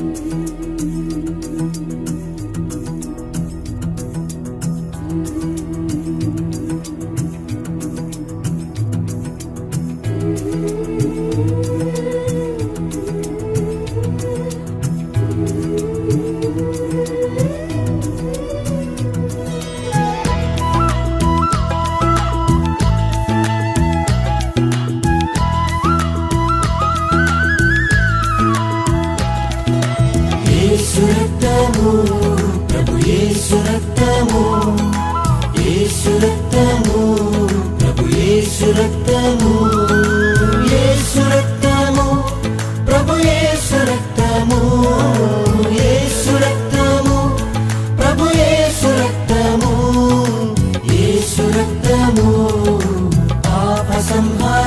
యేసు రక్తము ప్రభు యేసు రక్తము యేసు రక్తము ప్రభు యేసు రక్తము యేసు రక్తము ప్రభు యేసు రక్తము యేసు రక్తము ప్రభు యేసు రక్తము యేసు రక్తము పాప సంహార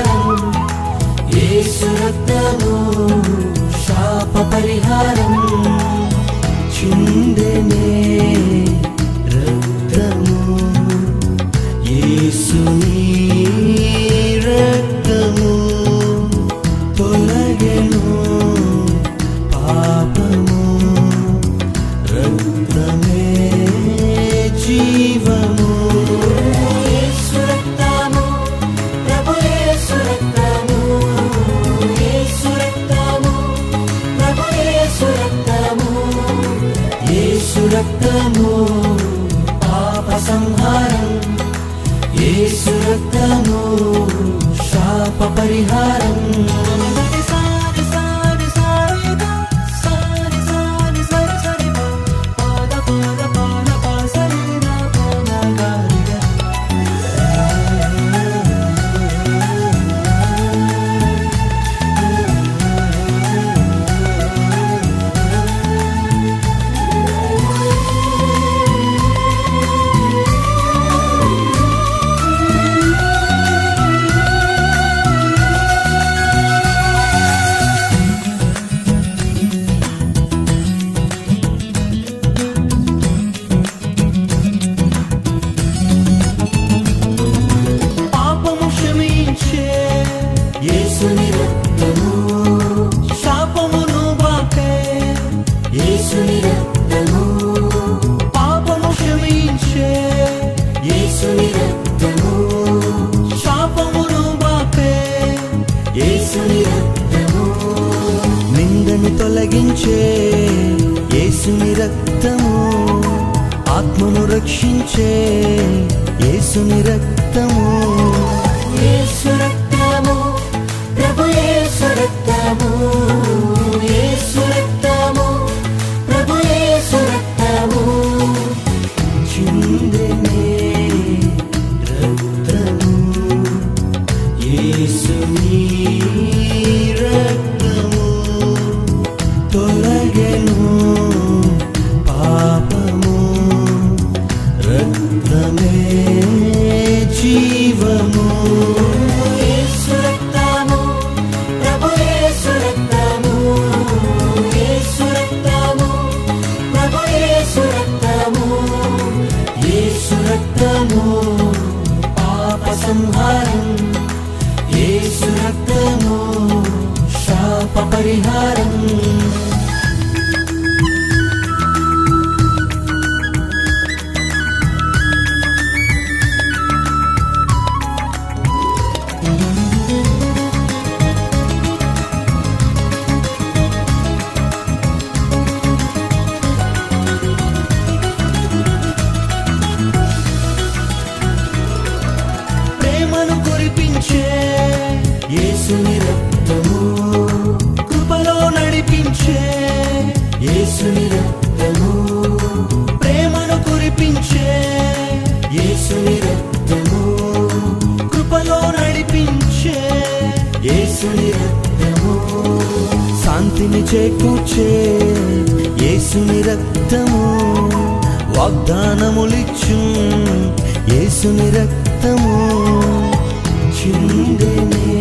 తొలగించే యేసుని రక్తము ఆత్మను రక్షించే యేసుని రక్తము. యేసు రక్తము ప్రభు యేసు రక్తము. యేసుని రక్తము కృపలో నడిపించే. యేసుని రక్తము ప్రేమను కురిపించే. యేసుని రక్తము కృపలో నడిపించే. యేసుని రక్తము శాంతిని చేకూర్చే. యేసుని రక్తము వాగ్దానములిచ్చు. యేసుని రక్తము చిందనే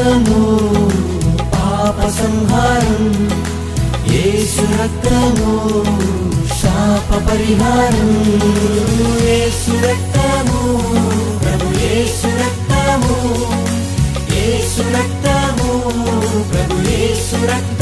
రక్తము పాప సంహారం యేసు రక్తము శాప పరిహారం. యేసు రక్తము ప్రభు యేసు రక్తము యేసు రక్తము ప్రభు యేసు రక్తము